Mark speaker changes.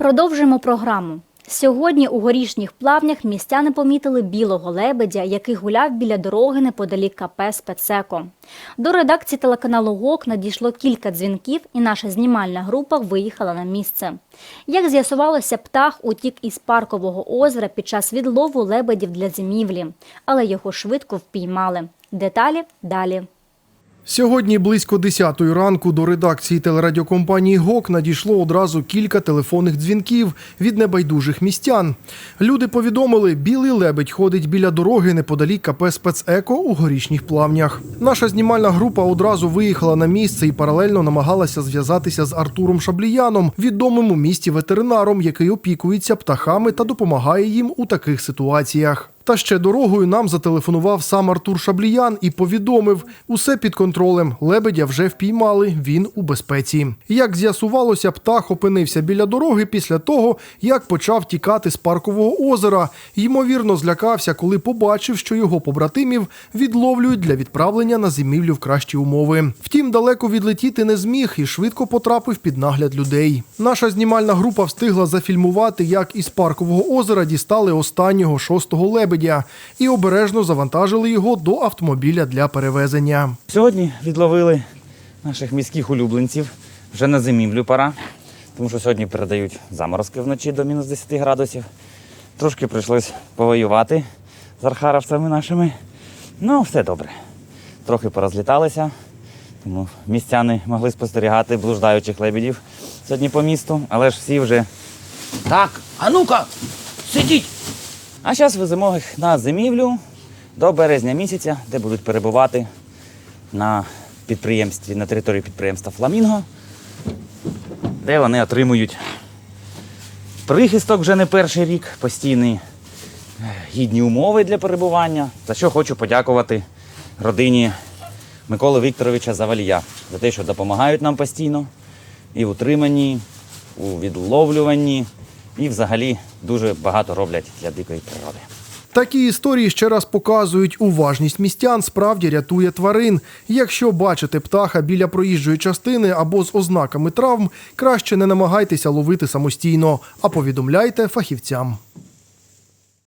Speaker 1: Продовжуємо програму. Сьогодні у горішніх плавнях містяни помітили білого лебедя, який гуляв біля дороги неподалік КП «Спецеко». До редакції телеканалу ГОК надійшло кілька дзвінків, і наша знімальна група виїхала на місце. Як з'ясувалося, птах утік із паркового озера під час відлову лебедів для зимівлі, але його швидко впіймали. Деталі далі.
Speaker 2: Сьогодні близько 10 ранку до редакції телерадіокомпанії ГОК надійшло одразу кілька телефонних дзвінків від небайдужих містян. Люди повідомили, білий лебедь ходить біля дороги неподалік КП «Спецеко» у горішніх плавнях. Наша знімальна група одразу виїхала на місце і паралельно намагалася зв'язатися з Артуром Шабліяном, відомим у місті ветеринаром, який опікується птахами та допомагає їм у таких ситуаціях. Та ще дорогою нам зателефонував сам Артур Шабліян і повідомив, усе під контролем. Лебедя вже впіймали, він у безпеці. Як з'ясувалося, птах опинився біля дороги після того, як почав тікати з паркового озера. Ймовірно, злякався, коли побачив, що його побратимів відловлюють для відправлення на зимівлю в кращі умови. Втім, далеко відлетіти не зміг і швидко потрапив під нагляд людей. Наша знімальна група встигла зафільмувати, як із паркового озера дістали останнього шостого лебедя і обережно завантажили його до автомобіля для перевезення.
Speaker 3: Сьогодні відловили наших міських улюбленців. Вже на зимівлю пора, тому що сьогодні передають заморозки вночі до мінус 10 градусів. Трошки прийшлось повоювати з архаровцями нашими. Ну, все добре. Трохи порозліталися, тому містяни могли спостерігати блуждаючих лебедів сьогодні по місту, але ж всі вже. Так, а ну-ка, сидіть! А зараз веземо їх на зимівлю до березня місяця, де будуть перебувати на підприємстві, на території підприємства Фламінго, де вони отримують прихисток вже не перший рік, постійні е, гідні умови для перебування. За що хочу подякувати родині Миколи Вікторовича Завалія за те, що допомагають нам постійно і в утриманні, у відловлюванні, і взагалі дуже багато роблять для дикої природи.
Speaker 2: Такі історії ще раз показують, уважність містян справді рятує тварин. Якщо бачите птаха біля проїжджої частини або з ознаками травм, краще не намагайтеся ловити самостійно, а повідомляйте фахівцям.